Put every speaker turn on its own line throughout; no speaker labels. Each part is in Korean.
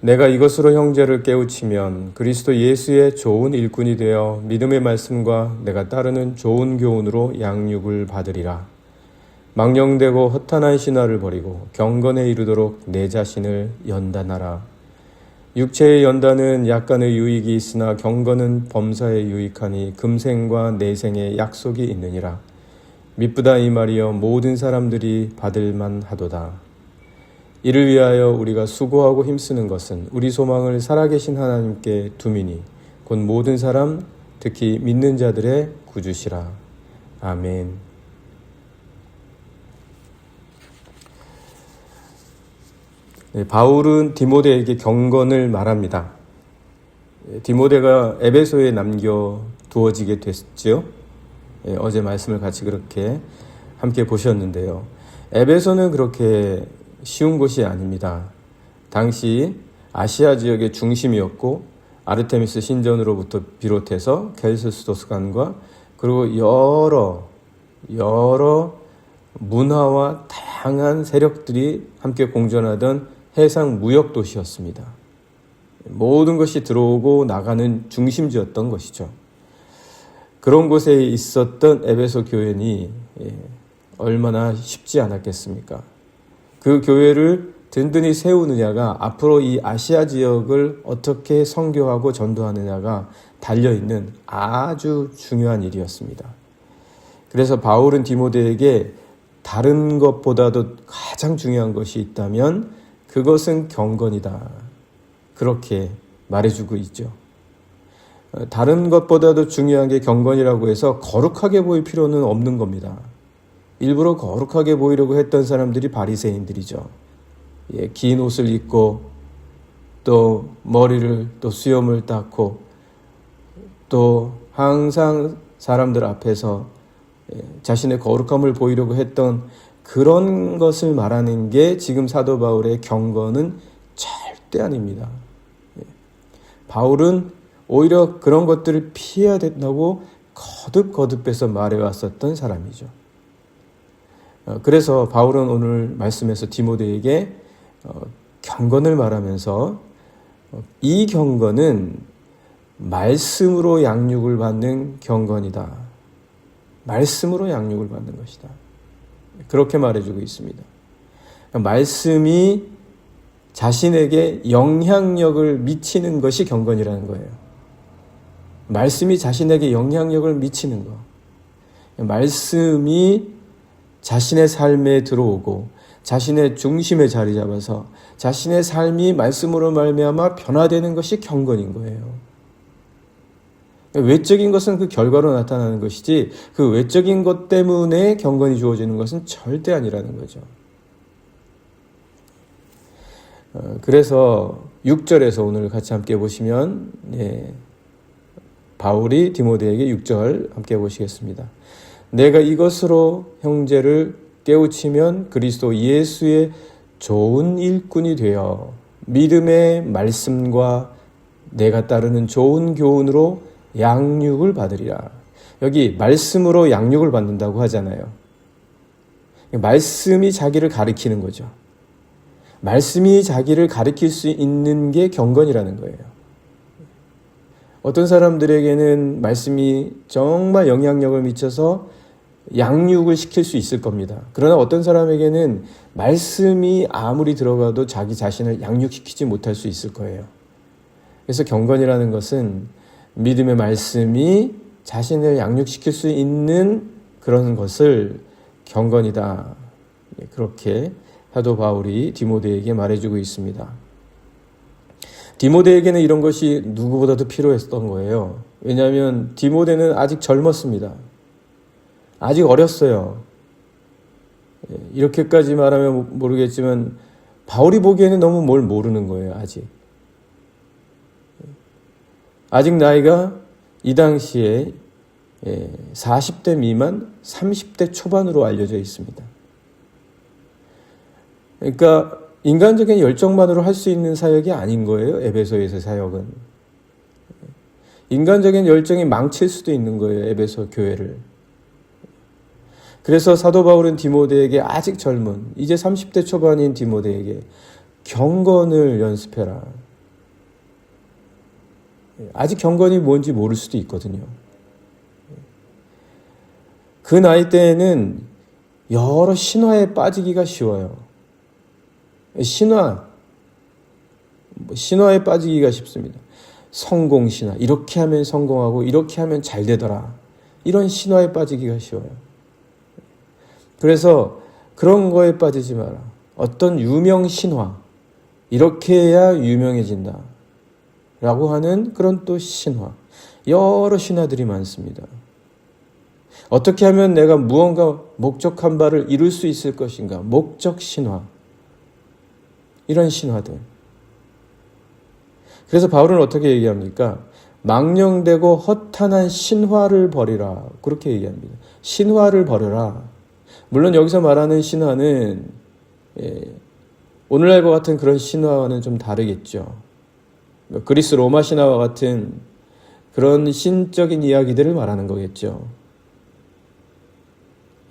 내가 이것으로 형제를 깨우치면 그리스도 예수의 좋은 일꾼이 되어 믿음의 말씀과 내가 따르는 좋은 교훈으로 양육을 받으리라. 망령되고 허탄한 신화를 버리고 경건에 이르도록 내 자신을 연단하라. 육체의 연단은 약간의 유익이 있으나 경건은 범사에 유익하니 금생과 내생에 약속이 있느니라. 미쁘다 이 말이여 모든 사람들이 받을 만 하도다. 이를 위하여 우리가 수고하고 힘쓰는 것은 우리 소망을 살아계신 하나님께 두미니 곧 모든 사람 특히 믿는 자들의 구주시라. 아멘. 네, 바울은 디모데에게 경건을 말합니다. 예, 디모데가 에베소에 남겨 두어지게 됐지요. 예, 어제 말씀을 같이 그렇게 함께 보셨는데요. 에베소는 그렇게 쉬운 곳이 아닙니다. 당시 아시아 지역의 중심이었고 아르테미스 신전으로부터 비롯해서 켈스스도스관과 그리고 여러 여러 문화와 다양한 세력들이 함께 공존하던 해상 무역 도시였습니다. 모든 것이 들어오고 나가는 중심지였던 것이죠. 그런 곳에 있었던 에베소 교회니 예, 얼마나 쉽지 않았겠습니까? 그 교회를 든든히 세우느냐가 앞으로 이 아시아 지역을 어떻게 선교하고 전도하느냐가 달려 있는 아주 중요한 일이었습니다. 그래서 바울은 디모데에게 다른 것보다도 가장 중요한 것이 있다면 그것은 경건이다. 그렇게 말해주고 있죠. 다른 것보다도 중요한 게 경건이라고 해서 거룩하게 보일 필요는 없는 겁니다. 일부러 거룩하게 보이려고 했던 사람들이 바리새인들이죠. 예, 긴 옷을 입고 또 머리를 또 수염을 닦고 또 항상 사람들 앞에서 예, 자신의 거룩함을 보이려고 했던 그런 것을 말하는 게 지금 사도 바울의 경건은 절대 아닙니다. 예. 바울은 오히려 그런 것들을 피해야 된다고 거듭거듭해서 말해왔었던 사람이죠. 어, 그래서 바울은 오늘 말씀에서 디모데에게 어, 경건을 말하면서 어, 이 경건은 말씀으로 양육을 받는 경건이다. 말씀으로 양육을 받는 것이다. 그렇게 말해주고 있습니다. 그러니까 말씀이 자신에게 영향력을 미치는 것이 경건이라는 거예요. 말씀이 자신에게 영향력을 미치는 것. 말씀이 자신의 삶에 들어오고 자신의 중심에 자리 잡아서 자신의 삶이 말씀으로 말미암아 변화되는 것이 경건인 거예요. 외적인 것은 그 결과로 나타나는 것이지 그 외적인 것 때문에 경건이 주어지는 것은 절대 아니라는 거죠. 어, 그래서 6절에서 오늘 같이 함께 보시면 예, 바울이 디모데에게 6절 함께 보시겠습니다. 내가 이것으로 형제를 깨우치면 그리스도 예수의 좋은 일꾼이 되어 믿음의 말씀과 내가 따르는 좋은 교훈으로 양육을 받으리라. 여기 말씀으로 양육을 받는다고 하잖아요. 말씀이 자기를 가리키는 거죠. 말씀이 자기를 가리킬 수 있는 게 경건이라는 거예요. 어떤 사람들에게는 말씀이 정말 영향력을 미쳐서 양육을 시킬 수 있을 겁니다. 그러나 어떤 사람에게는 말씀이 아무리 들어가도 자기 자신을 양육시키지 못할 수 있을 거예요. 그래서 경건이라는 것은 믿음의 말씀이 자신을 양육시킬 수 있는 그런 것을 경건이다. 예, 그렇게 사도 바울이 디모데에게 말해주고 있습니다. 디모데에게는 이런 것이 누구보다도 필요했던 거예요. 왜냐하면 디모데는 아직 젊었습니다. 아직 어렸어요. 예, 이렇게까지 말하면 모르겠지만 바울이 보기에는 너무 뭘 모르는 거예요. 아직. 아직 나이가 이 당시에 40대 예, 미만, 30대 초반으로 알려져 있습니다. 그러니까 인간적인 열정만으로 할 수 있는 사역이 아닌 거예요. 에베소에서 사역은. 인간적인 열정이 망칠 수도 있는 거예요. 에베소 교회를. 그래서 사도 바울은 디모데에게 아직 젊은 이제 30대 초반인 디모데에게 경건을 연습해라. 아직 경건이 뭔지 모를 수도 있거든요. 그 나이 때에는 여러 신화에 빠지기가 쉬워요. 신화, 뭐 신화에 빠지기가 쉽습니다. 성공 신화, 이렇게 하면 성공하고 이렇게 하면 잘 되더라. 이런 신화에 빠지기가 쉬워요. 그래서 그런 거에 빠지지 마라. 어떤 유명 신화, 이렇게 해야 유명해진다. 라고 하는 그런 또 신화. 여러 신화들이 많습니다. 어떻게 하면 내가 무언가 목적한 바를 이룰 수 있을 것인가? 목적 신화. 이런 신화들. 그래서 바울은 어떻게 얘기합니까? 망령되고 허탄한 신화를 버리라. 그렇게 얘기합니다. 신화를 버려라. 물론 여기서 말하는 신화는 예, 오늘날과 같은 그런 신화와는 좀 다르겠죠. 그리스 로마 신화와 같은 그런 신적인 이야기들을 말하는 거겠죠.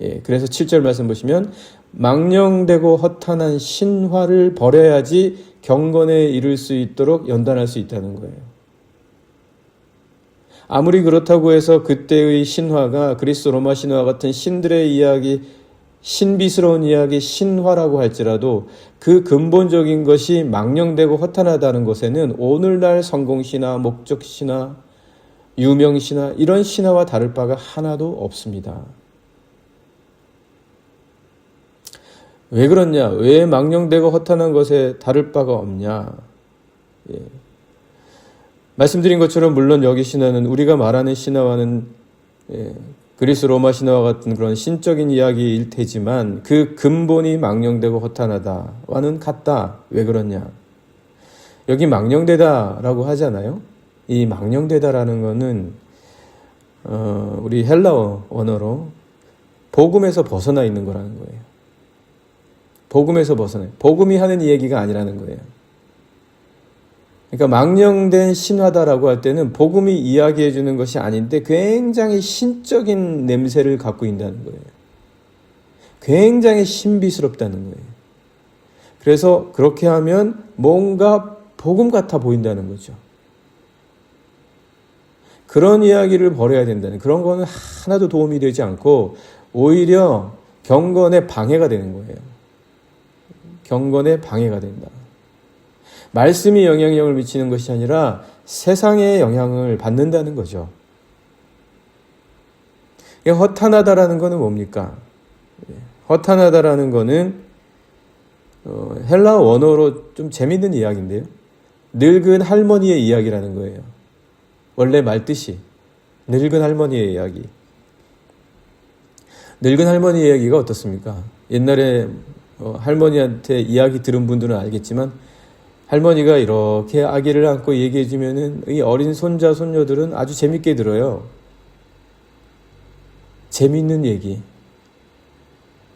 예, 그래서 7절 말씀 보시면 망령되고 허탄한 신화를 버려야지 경건에 이를 수 있도록 연단할 수 있다는 거예요. 아무리 그렇다고 해서 그때의 신화가 그리스 로마 신화 같은 신들의 이야기, 신비스러운 이야기, 신화라고 할지라도 그 근본적인 것이 망령되고 허탄하다는 것에는 오늘날 성공신화, 목적신화, 유명신화, 이런 신화와 다를 바가 하나도 없습니다. 왜 그렇냐? 왜 망령되고 허탄한 것에 다를 바가 없냐? 예. 말씀드린 것처럼 물론 여기 신화는 우리가 말하는 신화와는 예, 그리스 로마 신화와 같은 그런 신적인 이야기일 테지만 그 근본이 망령되고 허탄하다와는 같다. 왜 그렇냐? 여기 망령되다라고 하잖아요. 이 망령되다라는 것은 어, 우리 헬라어 언어로 복음에서 벗어나 있는 거라는 거예요. 복음에서 벗어나. 복음이 하는 이 얘기가 아니라는 거예요. 그러니까 망령된 신화다라고 할 때는 복음이 이야기해 주는 것이 아닌데 굉장히 신적인 냄새를 갖고 있다는 거예요. 굉장히 신비스럽다는 거예요. 그래서 그렇게 하면 뭔가 복음 같아 보인다는 거죠. 그런 이야기를 버려야 된다는 그런 거는 하나도 도움이 되지 않고 오히려 경건에 방해가 되는 거예요. 경건에 방해가 된다. 말씀이 영향력을 미치는 것이 아니라 세상에 영향을 받는다는 거죠. 허탄하다라는 것은 뭡니까? 예, 허탄하다라는 것은 어, 헬라 원어로 좀 재밌는 이야기인데요. 늙은 할머니의 이야기라는 거예요. 원래 말뜻이 늙은 할머니의 이야기. 늙은 할머니의 이야기가 어떻습니까? 옛날에 어, 할머니한테 이야기 들은 분들은 알겠지만 할머니가 이렇게 아기를 안고 얘기해 주면은 이 어린 손자 손녀들은 아주 재밌게 들어요. 재밌는 얘기.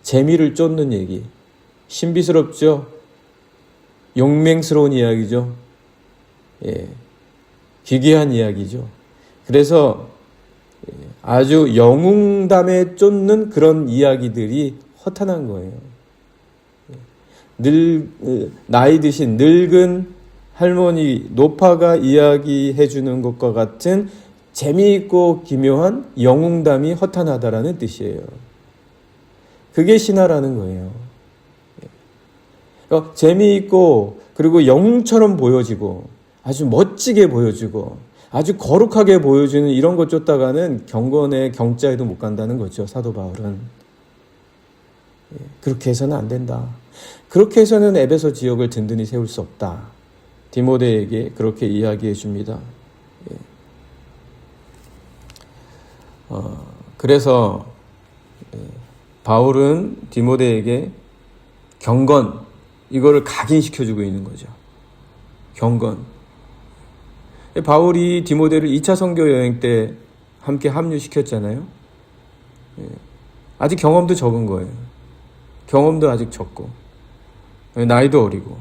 재미를 쫓는 얘기. 신비스럽죠? 용맹스러운 이야기죠. 예. 기괴한 이야기죠. 그래서 아주 영웅담에 쫓는 그런 이야기들이 허탄한 거예요. 늙, 나이 드신 늙은 할머니 노파가 이야기해 주는 것과 같은 재미있고 기묘한 영웅담이 허탄하다라는 뜻이에요. 그게 신화라는 거예요. 그러니까 재미있고 그리고 영웅처럼 보여지고 아주 멋지게 보여주고 아주 거룩하게 보여주는 이런 것 쫓다가는 경건의 경자에도 못 간다는 거죠. 사도 바울은. 예, 그렇게 해서는 안 된다. 그렇게 해서는 에베소 지역을 든든히 세울 수 없다. 디모데에게 그렇게 이야기해 줍니다. 예. 어, 그래서 예, 바울은 디모데에게 경건 이거를 각인시켜 주고 있는 거죠. 경건. 예, 바울이 디모데를 2차 선교 여행 때 함께 합류시켰잖아요. 아직 경험도 적은 거예요. 경험도 아직 적고. 나이도 어리고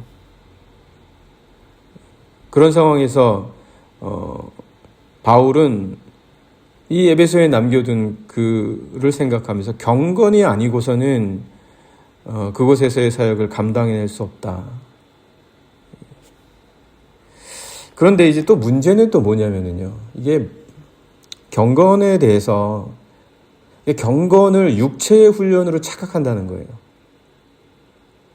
그런 상황에서 어, 바울은 이 에베소에 남겨둔 그를 생각하면서 경건이 아니고서는 어, 그곳에서의 사역을 감당해낼 수 없다. 그런데 이제 또 문제는 또 뭐냐면은요. 이게 경건에 대해서 이 경건을 육체의 훈련으로 착각한다는 거예요.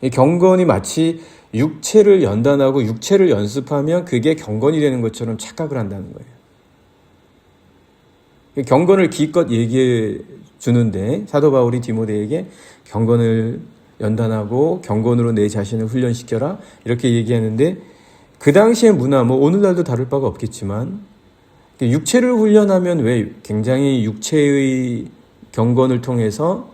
이 경건이 마치 육체를 연단하고 육체를 연습하면 그게 경건이 되는 것처럼 착각을 한다는 거예요. 이 경건을 기껏 얘기해 주는데 사도 바울이 디모데에게 경건을 연단하고 경건으로 내 자신을 훈련시켜라 이렇게 얘기하는데 그 당시의 문화 뭐 오늘날도 다를 바가 없겠지만 육체를 훈련하면 왜 굉장히 육체의 경건을 통해서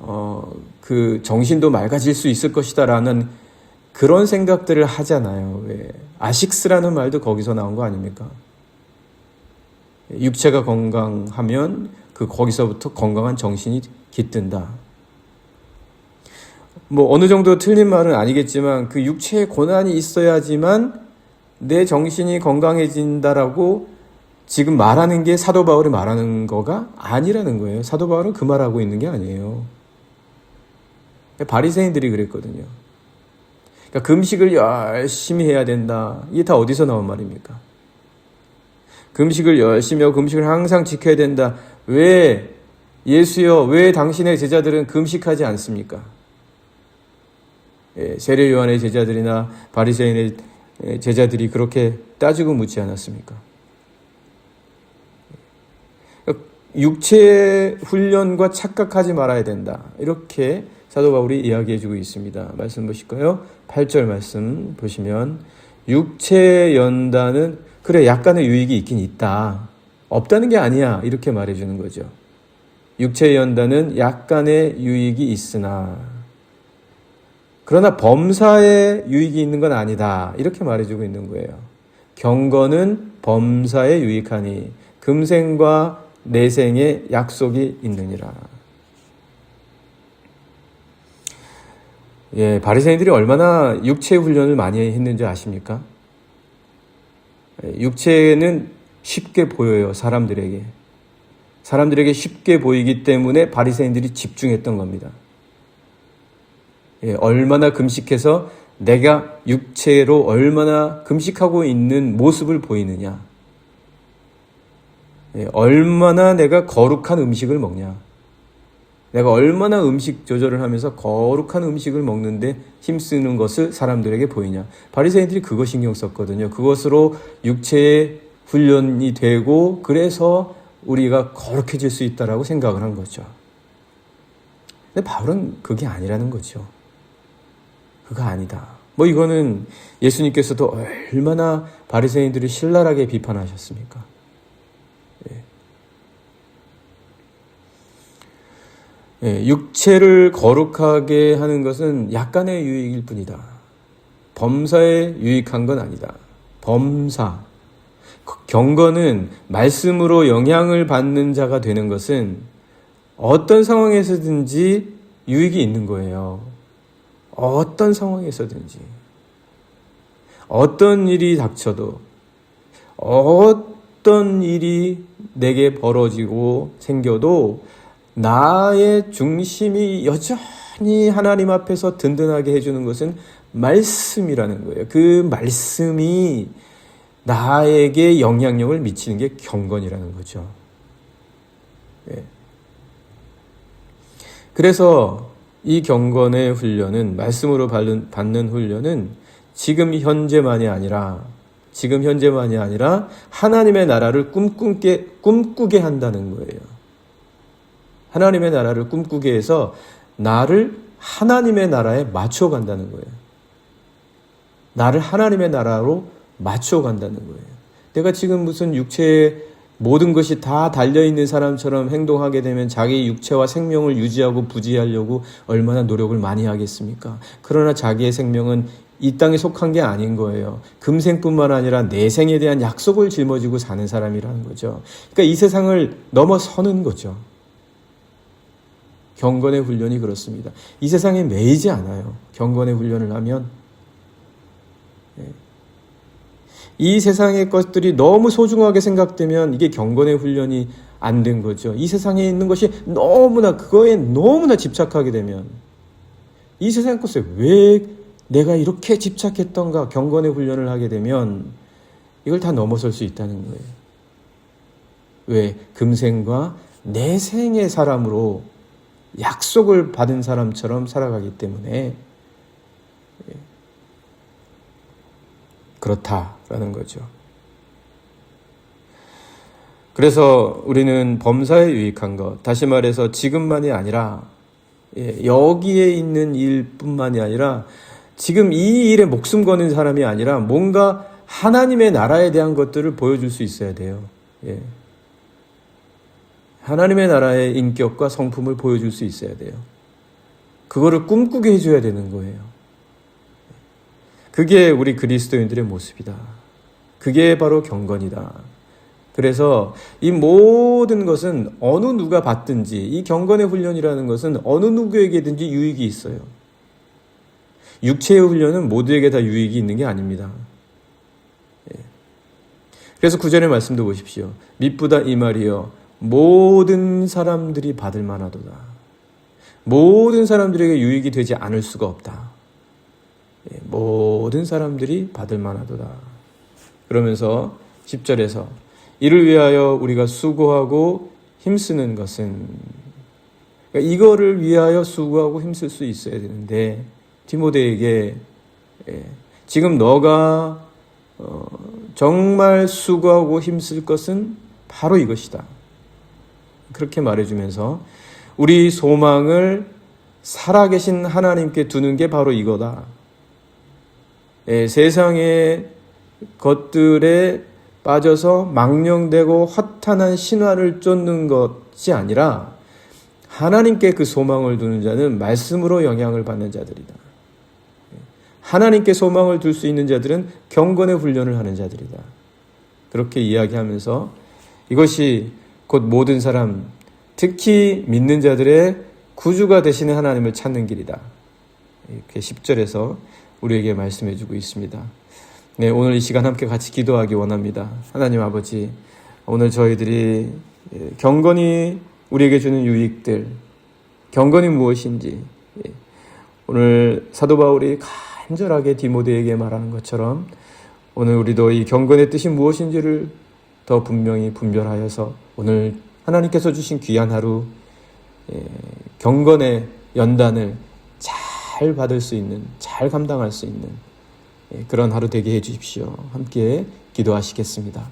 어, 그 정신도 맑아질 수 있을 것이다라는 그런 생각들을 하잖아요. 왜 아식스라는 말도 거기서 나온 거 아닙니까? 육체가 건강하면 그 거기서부터 건강한 정신이 깃든다. 뭐 어느 정도 틀린 말은 아니겠지만 그 육체의 고난이 있어야지만 내 정신이 건강해진다라고 지금 말하는 게 사도 바울이 말하는 거가 아니라는 거예요. 사도 바울은 그 말하고 있는 게 아니에요. 바리새인들이 그랬거든요. 그러니까 금식을 열심히 해야 된다. 이게 다 어디서 나온 말입니까? 금식을 열심히 하고 금식을 항상 지켜야 된다. 왜 예수여 왜 당신의 제자들은 금식하지 않습니까? 예, 세례 요한의 제자들이나 바리새인의 제자들이 그렇게 따지고 묻지 않았습니까? 육체 훈련과 착각하지 말아야 된다. 이렇게 사도 바울이 이야기해주고 있습니다. 말씀 보실까요? 8절 말씀 보시면 육체 연단은 그래 약간의 유익이 있긴 있다. 없다는 게 아니야. 이렇게 말해주는 거죠. 육체 연단은 약간의 유익이 있으나 그러나 범사에 유익이 있는 건 아니다. 이렇게 말해주고 있는 거예요. 경건은 범사에 유익하니 금생과 내생에 약속이 있느니라. 예, 바리새인들이 얼마나 육체 훈련을 많이 했는지 아십니까? 예, 육체는 쉽게 보여요, 사람들에게. 사람들에게 쉽게 보이기 때문에 바리새인들이 집중했던 겁니다. 예, 얼마나 금식해서 내가 육체로 얼마나 금식하고 있는 모습을 보이느냐. 예, 얼마나 내가 거룩한 음식을 먹냐. 내가 얼마나 음식 조절을 하면서 거룩한 음식을 먹는데 힘쓰는 것을 사람들에게 보이냐. 바리새인들이 그거 신경 썼거든요. 그것으로 육체의 훈련이 되고 그래서 우리가 거룩해질 수 있다라고 생각을 한 거죠. 근데 바울은 그게 아니라는 거죠. 그거 아니다. 뭐 이거는 예수님께서도 얼마나 바리새인들을 신랄하게 비판하셨습니까? 예, 육체를 거룩하게 하는 것은 약간의 유익일 뿐이다. 범사에 유익한 건 아니다. 범사. 경건은 말씀으로 영향을 받는 자가 되는 것은 어떤 상황에서든지 유익이 있는 거예요. 어떤 상황에서든지. 어떤 일이 닥쳐도, 어떤 일이 내게 벌어지고 생겨도 나의 중심이 여전히 하나님 앞에서 든든하게 해주는 것은 말씀이라는 거예요. 그 말씀이 나에게 영향력을 미치는 게 경건이라는 거죠. 예. 그래서 이 경건의 훈련은 말씀으로 받는, 받는 훈련은 지금 현재만이 아니라 지금 현재만이 아니라 하나님의 나라를 꿈꾸게 꿈꾸게 한다는 거예요. 하나님의 나라를 꿈꾸게 해서 나를 하나님의 나라에 맞춰 간다는 거예요. 나를 하나님의 나라로 맞춰 간다는 거예요. 내가 지금 무슨 육체에 모든 것이 다 달려있는 사람처럼 행동하게 되면 자기 육체와 생명을 유지하고 부지하려고 얼마나 노력을 많이 하겠습니까? 그러나 자기의 생명은 이 땅에 속한 게 아닌 거예요. 금생뿐만 아니라 내생에 대한 약속을 짊어지고 사는 사람이라는 거죠. 그러니까 이 세상을 넘어서는 거죠. 경건의 훈련이 그렇습니다. 이 세상에 매이지 않아요. 경건의 훈련을 하면. 예. 이 세상의 것들이 너무 소중하게 생각되면 이게 경건의 훈련이 안 된 거죠. 이 세상에 있는 것이 너무나, 그거에 너무나 집착하게 되면 이 세상 것에 왜 내가 이렇게 집착했던가 경건의 훈련을 하게 되면 이걸 다 넘어설 수 있다는 거예요. 왜? 금생과 내생의 사람으로 약속을 받은 사람처럼 살아가기 때문에 예. 그렇다라는 거죠. 그래서 우리는 범사에 유익한 것, 다시 말해서 지금만이 아니라 예, 여기에 있는 일뿐만이 아니라 지금 이 일에 목숨 거는 사람이 아니라 뭔가 하나님의 나라에 대한 것들을 보여줄 수 있어야 돼요. 예. 하나님의 나라의 인격과 성품을 보여줄 수 있어야 돼요. 그거를 꿈꾸게 해줘야 되는 거예요. 그게 우리 그리스도인들의 모습이다. 그게 바로 경건이다. 그래서 이 모든 것은 어느 누가 받든지 이 경건의 훈련이라는 것은 어느 누구에게든지 유익이 있어요. 육체의 훈련은 모두에게 다 유익이 있는 게 아닙니다. 예. 그래서 구절의 말씀도 보십시오. mit보다 이 말이요. 모든 사람들이 받을 만하도다. 모든 사람들에게 유익이 되지 않을 수가 없다. 예, 모든 사람들이 받을 만하도다. 그러면서 10절에서 이를 위하여 우리가 수고하고 힘쓰는 것은 그러니까 이거를 위하여 수고하고 힘쓸 수 있어야 되는데 디모데에게 예, 지금 너가 어, 정말 수고하고 힘쓸 것은 바로 이것이다. 그렇게 말해주면서 우리 소망을 살아계신 하나님께 두는 게 바로 이거다. 예, 세상의 것들에 빠져서 망령되고 허탄한 신화를 쫓는 것이 아니라 하나님께 그 소망을 두는 자는 말씀으로 영향을 받는 자들이다. 하나님께 소망을 둘 수 있는 자들은 경건의 훈련을 하는 자들이다. 그렇게 이야기하면서 이것이 곧 모든 사람, 특히 믿는 자들의 구주가 되시는 하나님을 찾는 길이다. 이렇게 10절에서 우리에게 말씀해 주고 있습니다. 네, 오늘 이 시간 함께 같이 기도하기 원합니다. 하나님 아버지, 오늘 저희들이 예, 경건이 우리에게 주는 유익들, 경건이 무엇인지, 예, 오늘 사도 바울이 간절하게 디모데에게 말하는 것처럼 오늘 우리도 이 경건의 뜻이 무엇인지를 더 분명히 분별하여서 오늘 하나님께서 주신 귀한 하루 예, 경건의 연단을 잘 받을 수 있는, 잘 감당할 수 있는 예, 그런 하루 되게 해 주십시오. 함께 기도하시겠습니다.